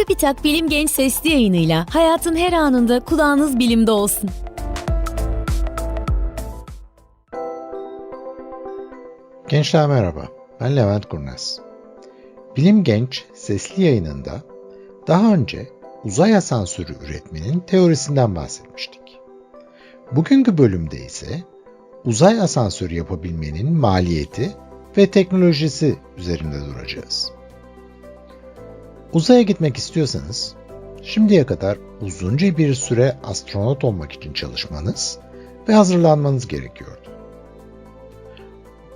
Çubitak Bilim Genç sesli yayınıyla hayatın her anında kulağınız bilimde olsun. Gençler merhaba, ben Levent Kurnaz. Bilim Genç sesli yayınında daha önce uzay asansörü üretmenin teorisinden bahsetmiştik. Bugünkü bölümde ise uzay asansörü yapabilmenin maliyeti ve teknolojisi üzerinde duracağız. Uzaya gitmek istiyorsanız, şimdiye kadar uzunca bir süre astronot olmak için çalışmanız ve hazırlanmanız gerekiyordu.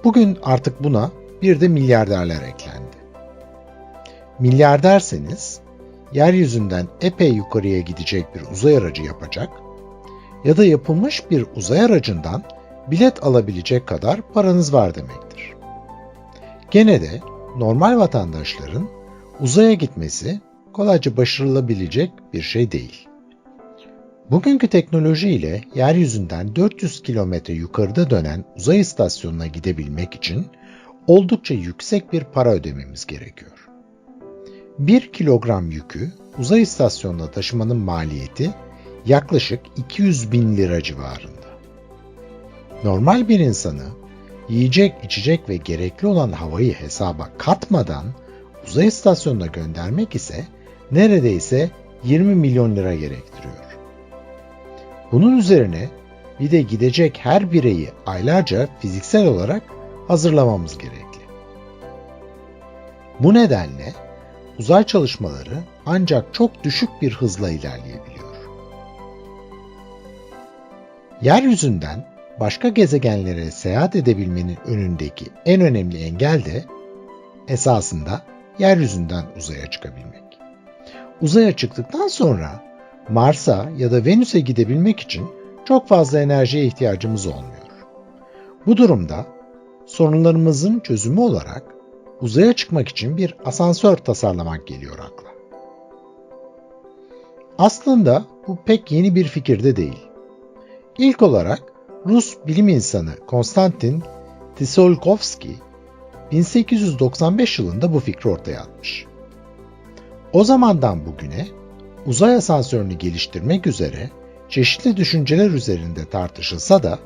Bugün artık buna bir de milyarderler eklendi. Milyarderseniz, yeryüzünden epey yukarıya gidecek bir uzay aracı yapacak ya da yapılmış bir uzay aracından bilet alabilecek kadar paranız var demektir. Gene de normal vatandaşların uzaya gitmesi kolayca başarılabilecek bir şey değil. Bugünkü teknoloji ile yeryüzünden 400 kilometre yukarıda dönen uzay istasyonuna gidebilmek için oldukça yüksek bir para ödememiz gerekiyor. 1 kilogram yükü uzay istasyonuna taşımanın maliyeti yaklaşık 200 bin lira civarında. Normal bir insanı yiyecek, içecek ve gerekli olan havayı hesaba katmadan uzay istasyonuna göndermek ise neredeyse 20 milyon lira gerektiriyor. Bunun üzerine bir de gidecek her bireyi aylarca fiziksel olarak hazırlamamız gerekli. Bu nedenle uzay çalışmaları ancak çok düşük bir hızla ilerleyebiliyor. Yeryüzünden başka gezegenlere seyahat edebilmenin önündeki en önemli engel de esasında yeryüzünden uzaya çıkabilmek. Uzaya çıktıktan sonra Mars'a ya da Venüs'e gidebilmek için çok fazla enerjiye ihtiyacımız olmuyor. Bu durumda sorunlarımızın çözümü olarak uzaya çıkmak için bir asansör tasarlamak geliyor akla. Aslında bu pek yeni bir fikir de değil. İlk olarak Rus bilim insanı Konstantin Tsiolkovsky 1895 yılında bu fikri ortaya atmış. O zamandan bugüne uzay asansörünü geliştirmek üzere çeşitli düşünceler üzerinde tartışılsa da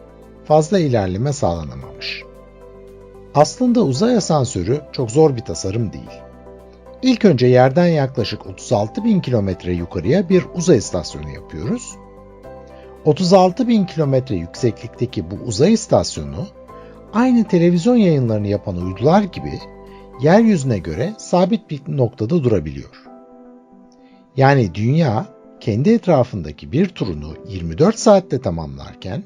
fazla ilerleme sağlanamamış. Aslında uzay asansörü çok zor bir tasarım değil. İlk önce yerden yaklaşık 36 bin kilometre yukarıya bir uzay istasyonu yapıyoruz. 36 bin kilometre yükseklikteki bu uzay istasyonu aynı televizyon yayınlarını yapan uydular gibi yeryüzüne göre sabit bir noktada durabiliyor. Yani dünya kendi etrafındaki bir turunu 24 saatte tamamlarken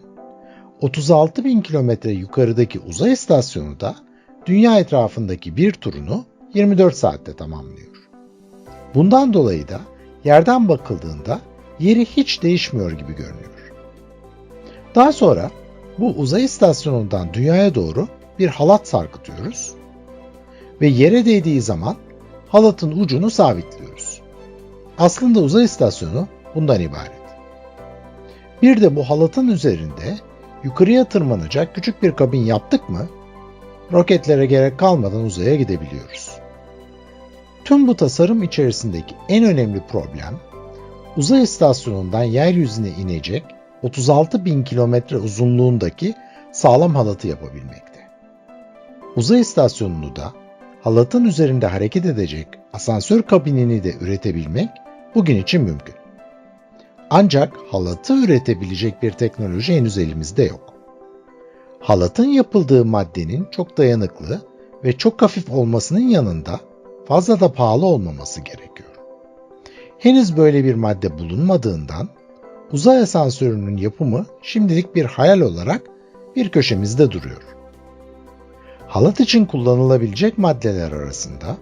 36 bin kilometre yukarıdaki uzay istasyonu da dünya etrafındaki bir turunu 24 saatte tamamlıyor. Bundan dolayı da yerden bakıldığında yeri hiç değişmiyor gibi görünüyor. Daha sonra bu uzay istasyonundan dünyaya doğru bir halat sarkıtıyoruz ve yere değdiği zaman halatın ucunu sabitliyoruz. Aslında uzay istasyonu bundan ibaret. Bir de bu halatın üzerinde yukarıya tırmanacak küçük bir kabin yaptık mı, roketlere gerek kalmadan uzaya gidebiliyoruz. Tüm bu tasarım içerisindeki en önemli problem, uzay istasyonundan yeryüzüne inecek 36 bin kilometre uzunluğundaki sağlam halatı yapabilmekte. Uzay istasyonunu da halatın üzerinde hareket edecek asansör kabinini de üretebilmek bugün için mümkün. Ancak halatı üretebilecek bir teknoloji henüz elimizde yok. Halatın yapıldığı maddenin çok dayanıklı ve çok hafif olmasının yanında fazla da pahalı olmaması gerekiyor. Henüz böyle bir madde bulunmadığından uzay asansörünün yapımı şimdilik bir hayal olarak bir köşemizde duruyor. Halat için kullanılabilecek maddeler arasında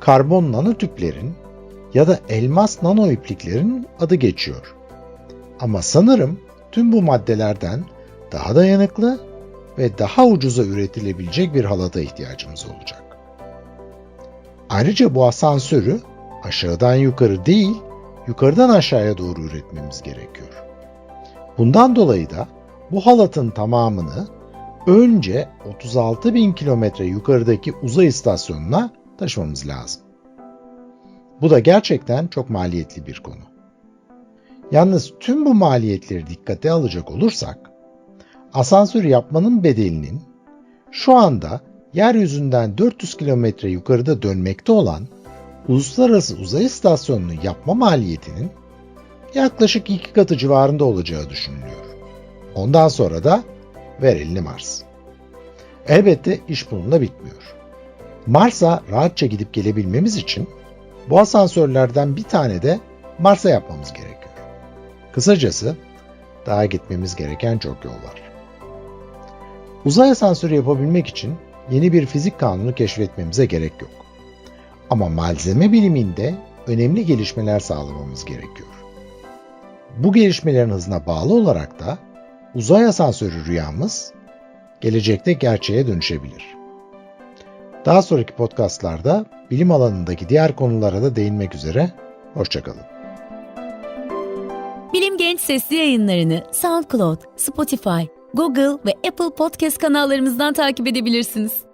karbon nanotüplerin ya da elmas nano ipliklerin adı geçiyor. Ama sanırım tüm bu maddelerden daha dayanıklı ve daha ucuza üretilebilecek bir halata ihtiyacımız olacak. Ayrıca bu asansörü aşağıdan yukarı değil, yukarıdan aşağıya doğru üretmemiz gerekiyor. Bundan dolayı da bu halatın tamamını önce 36 bin kilometre yukarıdaki uzay istasyonuna taşımamız lazım. Bu da gerçekten çok maliyetli bir konu. Yalnız tüm bu maliyetleri dikkate alacak olursak, asansör yapmanın bedelinin şu anda yeryüzünden 400 kilometre yukarıda dönmekte olan Uluslararası Uzay İstasyonu'nu yapma maliyetinin yaklaşık iki katı civarında olacağı düşünülüyor. Ondan sonra da ver Mars. Elbette iş bununla bitmiyor. Mars'a rahatça gidip gelebilmemiz için bu asansörlerden bir tane de Mars'a yapmamız gerekiyor. Kısacası daha gitmemiz gereken çok yol var. Uzay asansörü yapabilmek için yeni bir fizik kanunu keşfetmemize gerek yok. Ama malzeme biliminde önemli gelişmeler sağlamamız gerekiyor. Bu gelişmelerin hızına bağlı olarak da uzay asansörü rüyamız gelecekte gerçeğe dönüşebilir. Daha sonraki podcastlarda bilim alanındaki diğer konulara da değinmek üzere. Hoşçakalın. Bilim Genç sesli yayınlarını SoundCloud, Spotify, Google ve Apple Podcast kanallarımızdan takip edebilirsiniz.